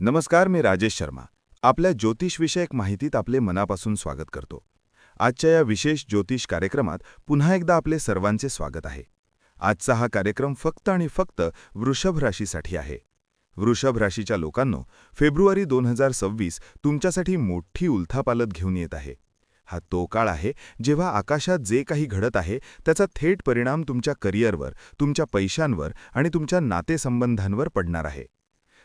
नमस्कार मी राजेश शर्मा. आपल्या ज्योतिषविषयक माहितीत आपले मनापासून स्वागत करतो. आजच्या या विशेष ज्योतिष कार्यक्रमात पुन्हा एकदा आपले सर्वांचे स्वागत आहे. आजचा हा कार्यक्रम फक्त आणि फक्त वृषभ राशीसाठी आहे. वृषभ राशीच्या लोकांनो फेब्रुवारी दोन हजार सव्वीस तुमच्यासाठी मोठी उलथापालत घेऊन येत आहे. हा तो काळ आहे जेव्हा आकाशात जे काही घडत आहे त्याचा थेट परिणाम तुमच्या करिअरवर तुमच्या पैशांवर आणि तुमच्या नातेसंबंधांवर पडणार आहे.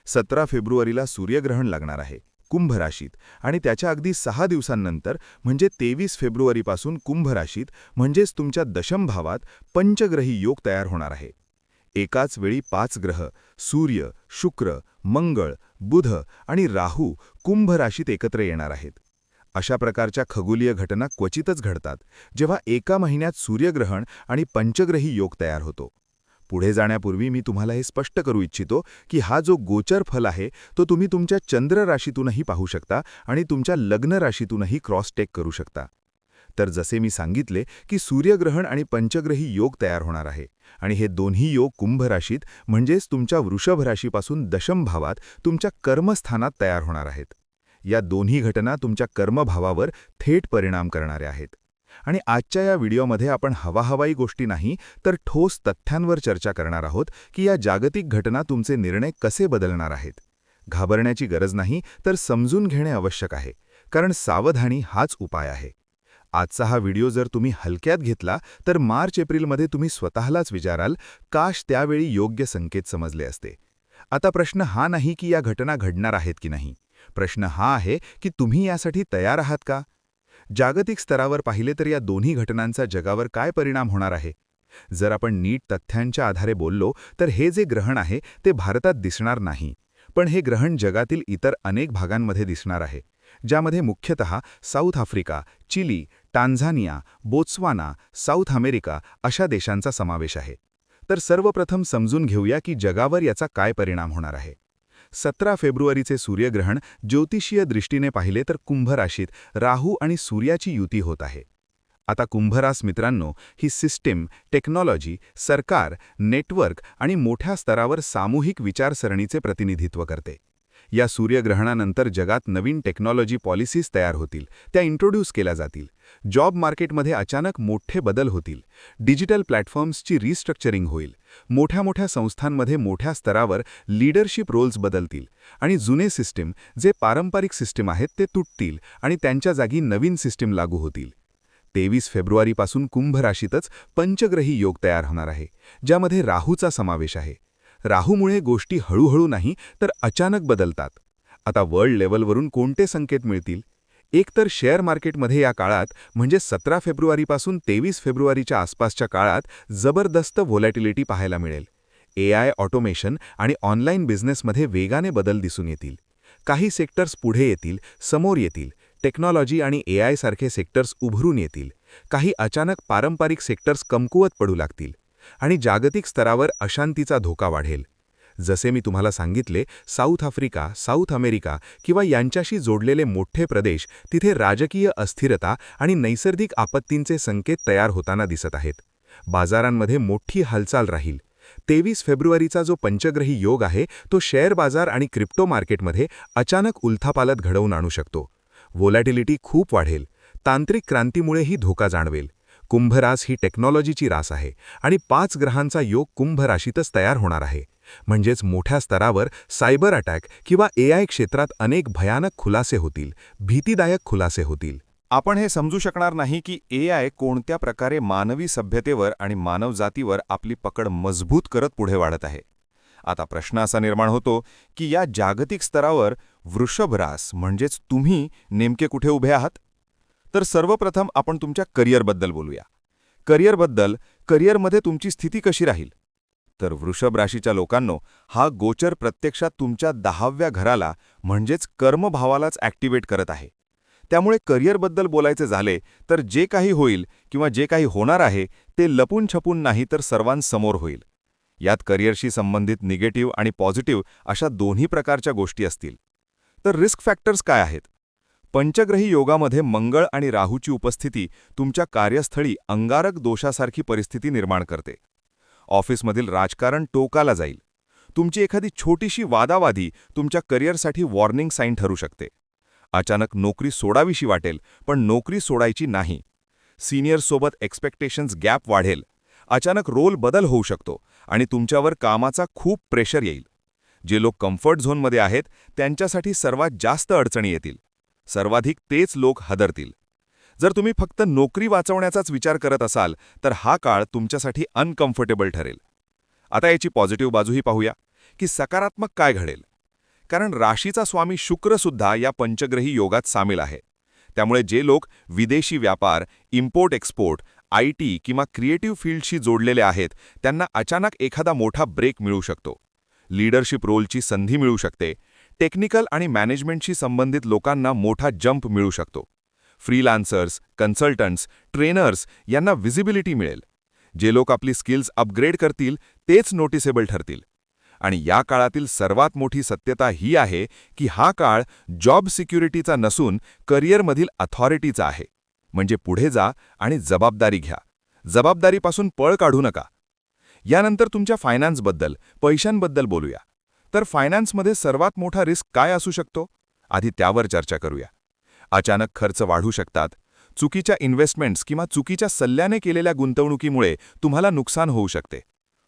सतरा फेब्रुवारीला सूर्यग्रहण लागणार आहे कुंभ राशीत. आणि त्याच्या अगदी सहा दिवसांनंतर म्हणजे तेवीस फेब्रुवारीपासून कुंभ राशीत म्हणजेच तुमच्या दशम भावात पंचग्रही योग तयार होणार आहे. एकाच वेळी पाच ग्रह सूर्य शुक्र मंगळ बुध आणि राहू कुंभ राशीत एकत्र येणार आहेत. अशा प्रकारच्या खगोलीय घटना क्वचितच घडतात जेव्हा एका महिन्यात सूर्यग्रहण आणि पंचग्रही योग तयार होतो. पुढे जाण्यापूर्वी मी तुम्हाला हे स्पष्ट करू इच्छितो की हा जो गोचर फल आहे तो तुम्ही तुमच्या चंद्र राशीतूनही पाहू शकता आणि तुमच्या लग्न राशीतूनही क्रॉस टेक करू शकता. तर जसे मी सांगितले की सूर्यग्रहण आणि पंचग्रही योग तयार होणार आहे आणि हे दोन्ही योग कुंभ राशीत म्हणजेच तुमच्या वृषभ राशीपासून दशम भावात तुमच्या कर्मस्थानात तयार होणार आहेत. या दोन्ही घटना तुमच्या कर्मभावावर थेट परिणाम करणाऱ्या आहेत. आणि आजच्या या व्हिडिओमध्ये आपण हवाहवाई गोष्टी नाही तर ठोस तथ्यांवर चर्चा करणार आहोत की या जागतिक घटना तुमचे निर्णय कसे बदलणार आहेत. घाबरण्याची गरज नाही तर समजून घेणे आवश्यक आहे कारण सावधानी हाच उपाय आहे. आजचा हा व्हिडिओ जर तुम्ही हलक्यात घेतला तर मार्च एप्रिलमध्ये तुम्ही स्वतःलाच विचाराल काश त्यावेळी योग्य संकेत समजले असते. आता प्रश्न हा नाही की या घटना घडणार आहेत की नाही. प्रश्न हा आहे की तुम्ही यासाठी तयार आहात का? जागतिक स्तरावर पाहिले तर या दोन्ही घटनांचा जगावर काय परिणाम होणार आहे? जर आपण नीट तथ्यांच्या आधारे बोललो तर हे जे ग्रहण आहे ते भारतात दिसणार नाही. पण हे ग्रहण जगातील इतर अनेक भागांमध्ये दिसणार आहे ज्यामध्ये मुख्यतः South Africa Chile Tanzania Botswana South America अशा देशांचा समावेश आहे. तर सर्वप्रथम समजून घेऊया की जगावर याचा काय परिणाम होणार आहे. सतरा फेब्रुवारीचे सूर्यग्रहण ज्योतिषीय दृष्टीने पाहिले तर कुंभ राशीत राहू आणि सूर्याची युती होत आहे. आता कुंभरास मित्रांनो ही सिस्टीम टेक्नॉलॉजी सरकार नेटवर्क आणि मोठ्या स्तरावर सामूहिक विचारसरणीचे प्रतिनिधित्व करते. या सूर्यग्रहणानंतर जगात नवीन टेक्नॉलॉजी पॉलिसीज तयार होतील. त्या इंट्रोड्यूस केल्या जातील. जॉब मार्केटमध्ये अचानक मोठे बदल होतील. डिजिटल प्लॅटफॉर्म्सची रिस्ट्रक्चरिंग होईल. मोठ्या मोठ्या संस्थांमध्ये मोठ्या स्तरावर लीडरशिप रोल्स बदलतील आणि जुने सिस्टीम जे पारंपरिक सिस्टीम आहेत ते तुटतील आणि त्यांच्या जागी नवीन सिस्टीम लागू होतील. तेवीस फेब्रुवारीपासून कुंभ राशीतच पंचग्रही योग तयार होणार आहे ज्यामध्ये राहूचा समावेश आहे. राहूमुळे गोष्टी हळूहळू नाही तर अचानक बदलतात. आता वर्ल्ड लेवलवरून कोणते संकेत मिळतील? एकतर शेअर मार्केटमध्ये या काळात म्हणजे सतरा फेब्रुवारीपासून तेवीस फेब्रुवारीच्या आसपासच्या काळात जबरदस्त व्होलॅटिलिटी पाहायला मिळेल. ए आय ऑटोमेशन आणि ऑनलाईन बिझनेसमध्ये वेगाने बदल दिसून येतील. काही सेक्टर्स पुढे येतील समोर येतील. टेक्नॉलॉजी आणि ए सारखे सेक्टर्स उभरून येतील. काही अचानक पारंपरिक सेक्टर्स कमकुवत पडू लागतील. आणि जागतिक स्तरावर अशांतीचा धोका वाढेल. जसे मी तुम्हाला सांगितले साऊथ आफ्रिका साऊथ अमेरिका किंवा यांच्याशी जोडलेले मोठे प्रदेश तिथे राजकीय अस्थिरता आणि नैसर्गिक आपत्तींचे संकेत तयार होताना दिसत आहेत. बाजारांमध्ये मोठी हालचाल राहील. तेवीस फेब्रुवारीचा जो पंचग्रही योग आहे तो शेअर बाजार आणि क्रिप्टो मार्केटमध्ये अचानक उलथापालत घडवून आणू शकतो. व्होलॅटिलिटी खूप वाढेल. तांत्रिक क्रांतीमुळेही धोका जाणवेल. कुंभरास ही टेक्नॉलॉजीची रास आहे आणि पाच ग्रहांचा योग कुंभ राशीतच तयार होणार आहे. म्हणजेच मोठ्या स्तरावर सायबर अटॅक किंवा ए आय क्षेत्रात अनेक भयानक खुलासे होतील भीतीदायक खुलासे होतील. आपण हे समजू शकणार नाही की ए आय कोणत्या प्रकारे मानवी सभ्यतेवर आणि मानवजातीवर आपली पकड मजबूत करत पुढे वाढत आहे. आता प्रश्न असा निर्माण होतो की या जागतिक स्तरावर वृषभरास म्हणजेच तुम्ही नेमके कुठे उभे आहात? तर सर्वप्रथम आपण तुमच्या करिअरबद्दल बोलूया. करिअरबद्दल करिअरमध्ये तुमची स्थिती कशी राहील? तर वृषभ राशीच्या लोकांनो हा गोचर प्रत्यक्षात तुमच्या दहाव्या घराला म्हणजेच कर्मभावालाच ॲक्टिवेट करत आहे. त्यामुळे करिअरबद्दल बोलायचे झाले तर जे काही होईल किंवा जे काही होणार आहे ते लपून छपून नाही तर सर्वांसमोर होईल. यात करिअरशी संबंधित निगेटिव्ह आणि पॉझिटिव्ह अशा दोन्ही प्रकारच्या गोष्टी असतील. तर रिस्क फॅक्टर्स काय आहेत? पंचग्रही योगामध्ये मंगळ आणि राहूची उपस्थिती तुमच्या कार्यस्थळी अंगारक दोषासारखी परिस्थिती निर्माण करते. ऑफिसमधील राजकारण टोकाला जाईल. तुमची एखादी छोटीशी वादावादी तुमच्या करिअरसाठी वॉर्निंग साईन ठरू शकते. अचानक नोकरी सोडावीशी वाटेल पण नोकरी सोडायची नाही. सिनियरसोबत एक्सपेक्टेशन्स गॅप वाढेल. अचानक रोल बदल होऊ शकतो आणि तुमच्यावर कामाचा खूप प्रेशर येईल. जे लोक कम्फर्ट झोनमध्ये आहेत त्यांच्यासाठी सर्वात जास्त अडचणी येतील. सर्वाधिक तेच लोक हदरतील. जर तुम्ही फक्त नोकरी वाचवण्याचाच विचार करत असाल तर हा काळ तुमच्यासाठी अनकम्फर्टेबल ठरेल. आता याची पॉझिटिव्ह बाजूही पाहूया की सकारात्मक काय घडेल? कारण राशीचा स्वामी शुक्रसुद्धा या पंचग्रही योगात सामील आहे. त्यामुळे जे लोक विदेशी व्यापार इम्पोर्ट एक्सपोर्ट आय टी किंवा क्रिएटिव्ह फील्डशी जोडलेले आहेत त्यांना अचानक एखादा मोठा ब्रेक मिळू शकतो. लीडरशिप रोलची संधी मिळू शकते टेक्निकल आणि मॅनेजमेंटशी संबंधित लोकांना मोठा जंप मिळू शकतो. फ्रीलान्सर्स कन्सल्टंट्स ट्रेनर्स यांना व्हिजिबिलिटी मिळेल. जे लोक आपली स्किल्स अपग्रेड करतील तेच नोटिसेबल ठरतील. आणि या काळातील सर्वात मोठी सत्यता ही आहे की हा काळ जॉब सिक्युरिटीचा नसून करिअरमधील अथॉरिटीचा आहे. म्हणजे पुढे जा आणि जबाबदारी घ्या. जबाबदारीपासून पळ काढू नका. यानंतर तुमच्या फायनान्सबद्दल पैशांबद्दल बोलूया. तर फायनान्समध्ये सर्वात मोठा रिस्क काय असू शकतो? आधी त्यावर चर्चा करूया. अचानक खर्च वाढू शकतात. चुकीच्या इन्व्हेस्टमेंट्स किंवा चुकीच्या सल्ल्याने केलेल्या गुंतवणुकीमुळे तुम्हाला नुकसान होऊ शकते.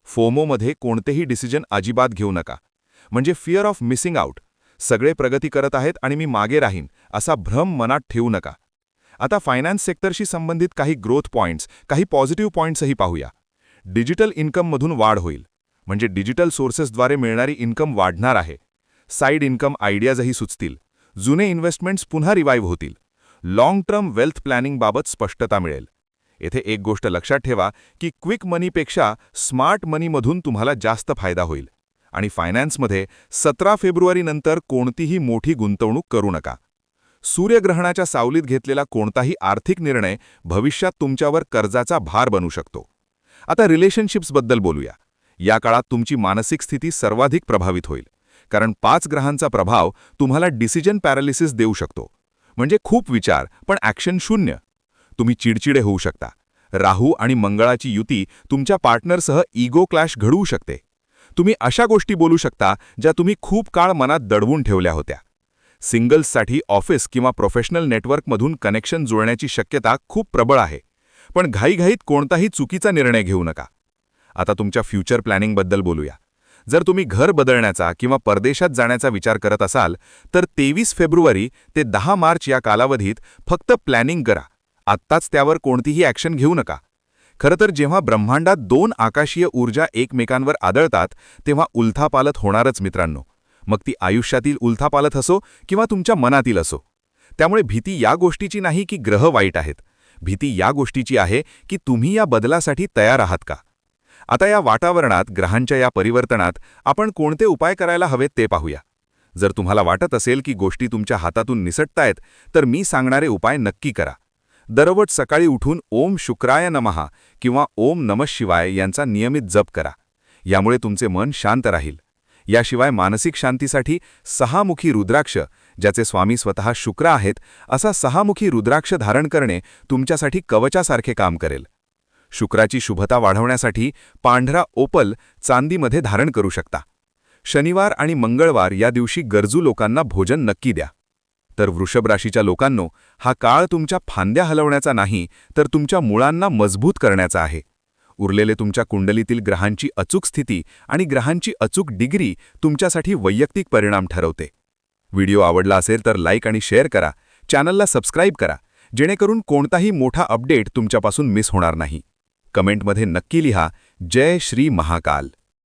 फोमोमध्ये कोणतेही डिसिजन अजिबात घेऊ नका. म्हणजे फिअर ऑफ मिसिंग आउट सगळे प्रगती करत आहेत आणि मी मागे राहीन असा भ्रम मनात ठेवू नका. आता फायनान्स सेक्टरशी संबंधित काही ग्रोथ पॉइंट्स काही पॉझिटिव्ह पॉइंट्सही पाहूया. डिजिटल इन्कममधून वाढ होईल. म्हणजे डिजिटल सोर्सेसद्वारे मिळणारी इन्कम वाढणार आहे. साईड इन्कम आयडियाजही सुचतील. जुने इन्व्हेस्टमेंट्स पुन्हा रिवाईव्ह होतील. लाँग टर्म वेल्थ प्लॅनिंगबाबत स्पष्टता मिळेल. येथे एक गोष्ट लक्षात ठेवा की क्विक मनीपेक्षा स्मार्ट मनीमधून तुम्हाला जास्त फायदा होईल. आणि फायनान्समध्ये सतरा फेब्रुवारीनंतर कोणतीही मोठी गुंतवणूक करू नका. सूर्यग्रहणाच्या सावलीत घेतलेला कोणताही आर्थिक निर्णय भविष्यात तुमच्यावर कर्जाचा भार बनू शकतो. आता रिलेशनशिप्सबद्दल बोलूया. या काळात तुमची मानसिक स्थिती सर्वाधिक प्रभावित होईल. कारण पाच ग्रहांचा प्रभाव तुम्हाला डिसिजन पॅरालिसिस देऊ शकतो. म्हणजे खूप विचार पण ॲक्शन शून्य. तुम्ही चिडचिडे होऊ शकता. राहू आणि मंगळाची युती तुमच्या पार्टनरसह इगो क्लॅश घडवू शकते. तुम्ही अशा गोष्टी बोलू शकता ज्या तुम्ही खूप काळ मनात दडवून ठेवल्या होत्या. सिंगल्ससाठी ऑफिस किंवा प्रोफेशनल नेटवर्कमधून कनेक्शन जुळण्याची शक्यता खूप प्रबळ आहे. पण घाईघाईत कोणताही चुकीचा निर्णय घेऊ नका. आता तुमच्या फ्युचर प्लॅनिंगबद्दल बोलूया. जर तुम्ही घर बदलण्याचा किंवा परदेशात जाण्याचा विचार करत असाल तर तेवीस फेब्रुवारी ते दहा मार्च या कालावधीत फक्त प्लॅनिंग करा. आत्ताच त्यावर कोणतीही ॲक्शन घेऊ नका. खरं तर जेव्हा ब्रह्मांडात दोन आकाशीय ऊर्जा एकमेकांवर आदळतात तेव्हा उलथापालत होणारच मित्रांनो. मग ती आयुष्यातील उलथापालथ असो किंवा तुमच्या मनातील असो. त्यामुळे भीती या गोष्टीची नाही की ग्रह वाईट आहेत. भीती या गोष्टीची आहे की तुम्ही या बदलासाठी तयार आहात का? आता या वातावरणात ग्रहांच्या या परिवर्तनात आपण कोणते उपाय करायला हवेत ते पाहूया. जर तुम्हाला वाटत असेल की गोष्टी तुमच्या हातातून निसटतायत तर मी सांगणारे उपाय नक्की करा. दरवट सकाळी उठून ओम शुक्राय नमहा किंवा ओम नमः शिवाय यांचा नियमित जप करा. यामुळे तुमचे मन शांत राहील. याशिवाय मानसिक शांतीसाठी सहामुखी रुद्राक्ष ज्याचे स्वामी स्वतः शुक्र आहेत असा सहामुखी रुद्राक्ष धारण करणे तुमच्यासाठी कवचासारखे काम करेल. शुक्राची शुभता वाढवण्यासाठी पांढरा ओपल चांदीमध्ये धारण करू शकता. शनिवार आणि मंगळवार या दिवशी गरजू लोकांना भोजन नक्की द्या. तर वृषभ राशीच्या लोकांनो हा काळ तुमच्या फांद्या हलवण्याचा नाही तर तुमच्या मुळांना मजबूत करण्याचा आहे. उरलेले तुमच्या कुंडलीतील ग्रहांची अचूक स्थिती आणि ग्रहांची अचूक डिग्री तुमच्यासाठी वैयक्तिक परिणाम ठरवते. व्हिडिओ आवडला असेल तर लाईक आणि शेअर करा. चॅनलला सबस्क्राईब करा. जेणेकरून कोणताही मोठा अपडेट तुमच्यापासून मिस होणार नाही. कमेंटमध्ये नक्की लिहा. जय श्री महाकाल.